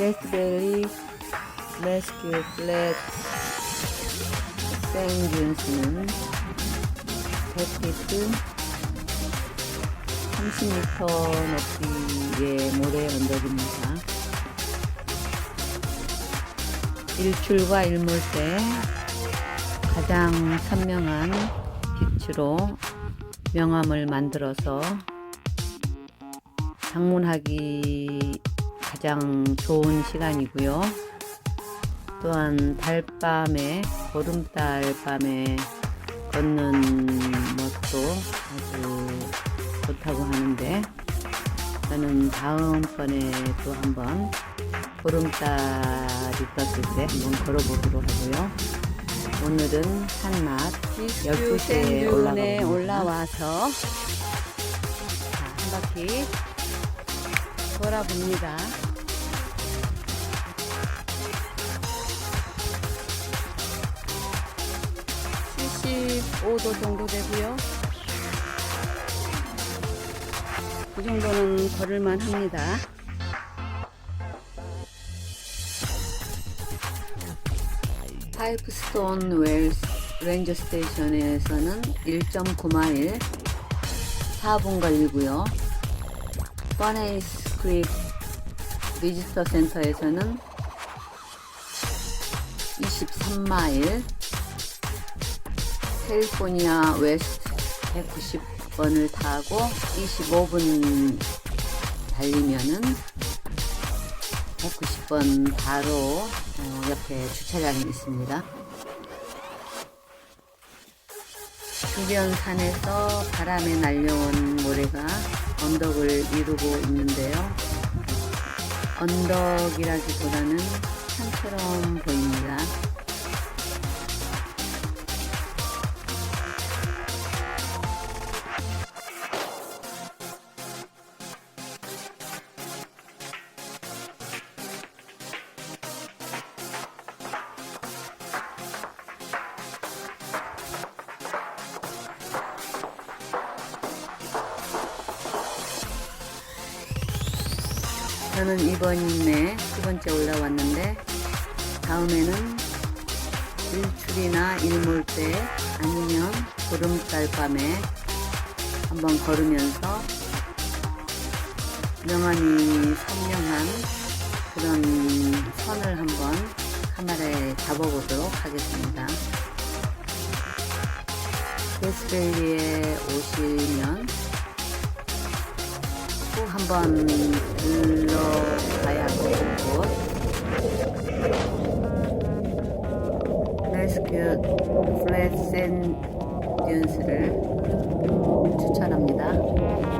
게스트벨리 레스큐 플랫 생준스는 100피트 30m 높이의 모래 언덕입니다. 일출과 일몰 때 가장 선명한 빛으로 명암을 만들어서 방문하기 가장 좋은 시간이고요. 또한 달밤에 보름달 밤에 걷는 것도 아주 좋다고 하는데 저는 다음번에 또 한번 보름달이 떴을 때 한번 걸어보도록 하고요. 오늘은 한낮 12시에 올라가 올라와서 자, 한 바퀴 돌아봅니다. (75도) 정도 되고요. 이 정도는 걸을만 합니다. 파이프스톤 웰스 렌저 스테이션에서는 1.9마일 4분 걸리고요. 버네이스 크릭 비지터 센터에서는 23마일 캘리포니아 웨스트 190번을 타고 25분 달리면은 190번 바로 어, 옆에 주차장이 있습니다. 주변 산에서 바람에 날려온 모래가 언덕을 이루고 있는데요. 언덕이라기보다는 산처럼 보입니다. 저는 이번에 두 번째 올라왔는데 다음에는 일출이나 일몰 때 아니면 보름달 밤에 한번 걸으면서 명암이 선명한 그런 선을 한번 카메라에 잡아보도록 하겠습니다. 데스밸리에 오시면 꼭 한번 들러가야 하는 곳 레스큐 플랫 샌 듀스를 추천합니다.